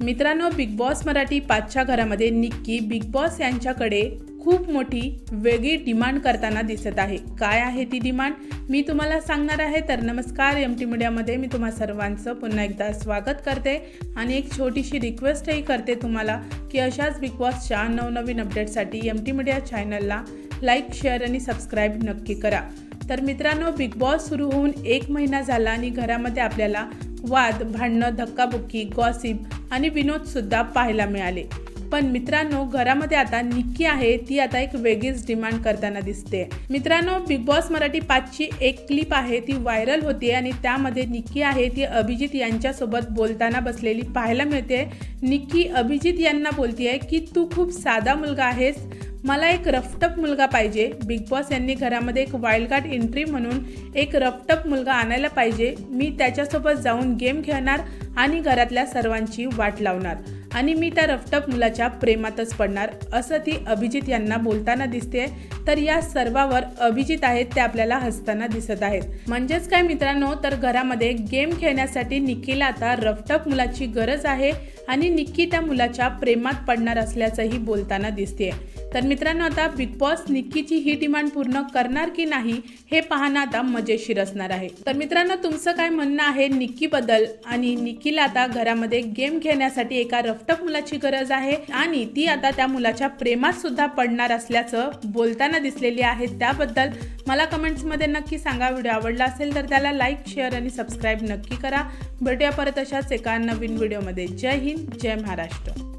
मित्रांनो big boss Marathi पाचच्या घरामध्ये निक्की बिग बॉस यांच्याकडे खूप मोठी वेगळी डिमांड करताना दिसत आहे. काय आहे ती डिमांड मी तुम्हाला सांगणार आहे. तर नमस्कार एम टी मीडियामध्ये मी तुम्हा सर्वांचं पुन्हा एकदा स्वागत करते आणि एक छोटीशी रिक्वेस्टही करते तुम्हाला की अशाच बिग बॉसच्या नवनवीन अपडेटसाठी एम टी मीडिया चॅनलला लाईक शेअर आणि सबस्क्राईब नक्की करा. तर मित्रांनो बिग बॉस सुरू होऊन एक महिना झाला आणि घरामध्ये आपल्याला वाद भांडणं धक्काबुक्की गॉसिप आणि विनोदसुद्धा पाहायला मिळाले. पण मित्रांनो घरामध्ये आता निक्की आहे ती आता एक वेगळीच डिमांड करताना दिसते. मित्रांनो बिग बॉस मराठी पाचची एक क्लिप आहे ती व्हायरल होते आणि त्यामध्ये निक्की आहे ती अभिजित यांच्यासोबत बोलताना बसलेली पाहायला मिळते. निक्की अभिजित यांना बोलतीये की तू खूप साधा मुलगा आहेस मला एक रफटप मुलगा पाहिजे. बिग बॉस यांनी घरामध्ये एक वाईल्ड कार्ड एंट्री म्हणून एक रफटप मुलगा आणायला पाहिजे. मी त्याच्यासोबत जाऊन गेम खेळणार आणि घरातल्या सर्वांची वाट लावणार आणि मी त्या रफटप मुलाच्या प्रेमातच पडणार असं ती अभिजित यांना बोलताना दिसते तर या सर्वावर अभिजित आहेत ते आपल्याला हसताना दिसत आहेत. म्हणजेच काय मित्रांनो तर घरामध्ये गेम खेळण्यासाठी निक्कीला आता रफटप मुलाची गरज आहे आणि निक्की त्या मुलाच्या प्रेमात पडणार असल्याचंही बोलताना दिसते तर मित्रांनो आता बिग बॉस निक्कीची ही डिमांड पूर्ण करणार की नाही हे पाहणं आता मजेशीर असणार आहे. तर मित्रांनो तुमचं काय म्हणणं आहे निक्कीबद्दल? आणि निक्कीला आता घरामध्ये गेम खेळण्यासाठी एका रफटप मुलाची गरज आहे आणि ती आता त्या मुलाच्या प्रेमात सुद्धा पडणार असल्याचं बोलताना दिसलेली आहे. त्याबद्दल मला कमेंट्समध्ये नक्की सांगा. व्हिडिओ आवडला असेल तर त्याला लाईक शेअर आणि सबस्क्राईब नक्की करा. भेटूया परत अशाच एका नवीन व्हिडिओमध्ये. जय हिंद जय महाराष्ट्र.